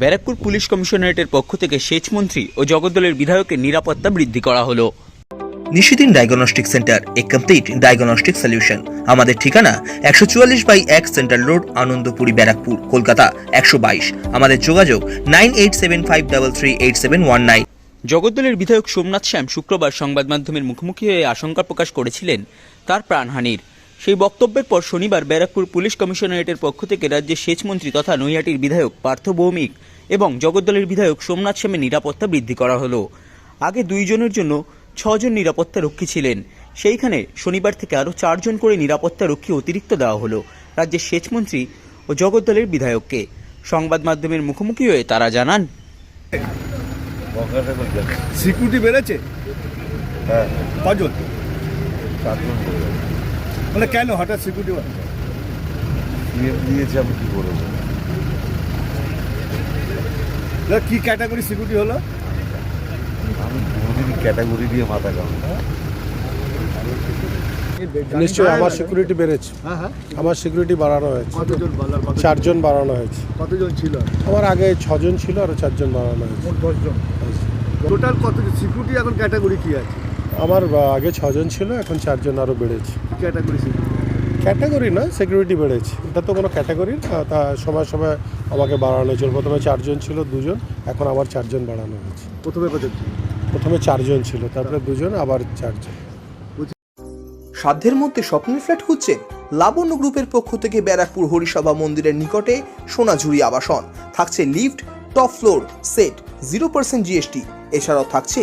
Barrackpore police কমিশনারেটের পক্ষ থেকে সেচ মন্ত্রী ও জগদ্দলের বিধায়কের নিরাপত্তা বৃদ্ধি করা হলো। নিশিদিন ডায়াগনস্টিক সেন্টার এ কমপ্লিট ডায়াগনস্টিক সলিউশন। আমাদের ঠিকানা একশো চুয়াল্লিশ বাই এক সেন্ট্রাল রোড আনন্দপুরি ব্যারাকপুর কলকাতা একশো বাইশ। আমাদের যোগাযোগ nine eight seven five double three eight seven one nine. জগদ্দলের বিধায়ক সোমনাথ শ্যাম শুক্রবার সংবাদ মাধ্যমের মুখোমুখি হয়ে আশঙ্কা প্রকাশ করেছিলেন তার প্রাণহানির। সেই বক্তব্যের পর শনিবার ব্যারাকপুর পুলিশ কমিশনারেটের পক্ষ থেকে রাজ্যের সেচমন্ত্রী তথা নৈহাটির বিধায়ক পার্থ ভৌমিক এবং জগদ্দলের বিধায়ক সোমনাথ শ্যামের নিরাপত্তা বৃদ্ধি করা হলো। আগে দুইজনের জন্য ছজন নিরাপত্তা রক্ষী ছিলেন। সেইখানে শনিবার থেকে আরও চারজন করে নিরাপত্তা রক্ষী অতিরিক্ত দেওয়া হলো রাজ্যের সেচমন্ত্রী ও জগদ্দলের বিধায়ককে। সংবাদ মাধ্যমের মুখোমুখি হয়ে তারা জানান। সিকিউরিটি বেড়েছে? হ্যাঁ। কজন? চারজন মানে কেন হঠাৎ সিকিউরিটি সিএম দিয়েছে আমি কি করব? কি ক্যাটাগরি সিকিউরিটি হলো? আমি কোনোদিনই ক্যাটাগরি দিয়ে মাথা কাম নিশ্চয়ই আমার সিকিউরিটি বেড়েছে। হ্যাঁ হ্যাঁ। আমার সিকিউরিটি বাড়ানো হয়েছে। কতজন চারজন বাড়ানো হয়েছে। কতজন ছিল? আমার আগে ছজন ছিল আরও চারজন বাড়ানো হয়েছে। দশজন। টোটাল কতজন সিকিউরিটি এখন ক্যাটাগরি কি আছে? আমার আগে ছজন ছিল এখন চারজন আরও বেড়েছে। ক্যাটাগরি ক্যাটাগরি না সিকিউরিটি বেড়েছে। এটা তো কোনো ক্যাটাগরি না তা সময় সময় আমাকে বাড়ানো হয়েছিল প্রথমে চারজন ছিল দুজন এখন আবার চারজন বাড়ানো হয়েছে। প্রথমে প্রথমে চারজন ছিল তারপরে দুজন আবার চারজন। সাধ্যের মধ্যে স্বপ্নের ফ্ল্যাট খুঁজছেন লাবণ্য গ্রুপের পক্ষ থেকে ব্যারাকপুর হরিসভা মন্দিরের নিকটে সোনাঝুরি আবাসন। থাকছে lift top floor set zero percent GST এছাড়াও থাকছে